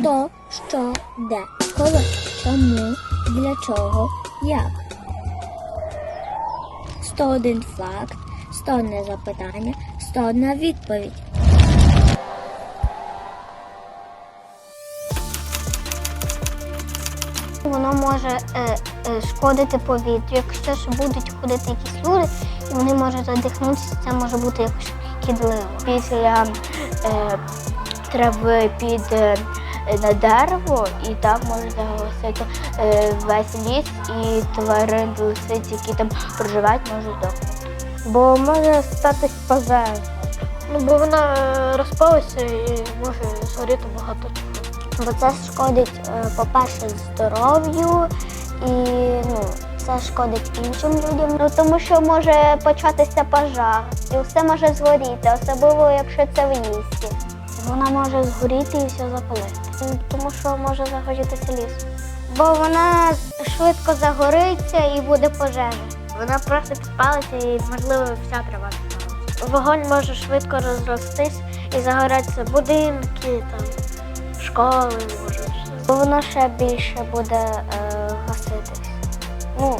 Хто, що, де, коли, чому, для чого, як. 101 факт, 101 запитання, 101 відповідь. Воно може е, е, шкодити повітрю. Якщо ж будуть ходити якісь люди, і вони можуть задихнутися, це може бути якось шкідливо. після е, трави під е, на дерево, і так може заголосити е, весь ліс, і тварин лисиць, які там проживають, можуть здохнути. Бо може статись пожежа. Ну, бо вона розпалася і може згоріти багато чого. Бо це шкодить, е, по-перше, здоров'ю і ну, це шкодить іншим людям. Ну тому що може початися пожар, і все може згоріти, особливо якщо це в лісі. Вона може згоріти і все запалити. Тому що може загорітися ліс. Бо вона швидко загориться і буде пожежа. Вона просто підпалиться і, можливо, вся трава. Вогонь може швидко розростись і загорятися будинки, там, школи, може. Бо воно ще більше буде е, гаситись. Ну,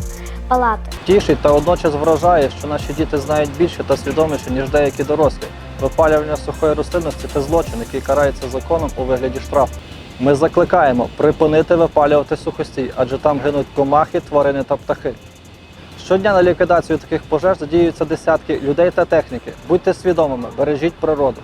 палати. Тішить та водночас вражає, що наші діти знають більше та свідоміше, ніж деякі дорослі. Випалювання сухої рослинності це злочин, який карається законом у вигляді штрафу. Ми закликаємо припинити випалювати сухостій, адже там гинуть комахи, тварини та птахи. Щодня на ліквідацію таких пожеж задіюються десятки людей та техніки. Будьте свідомими, бережіть природу.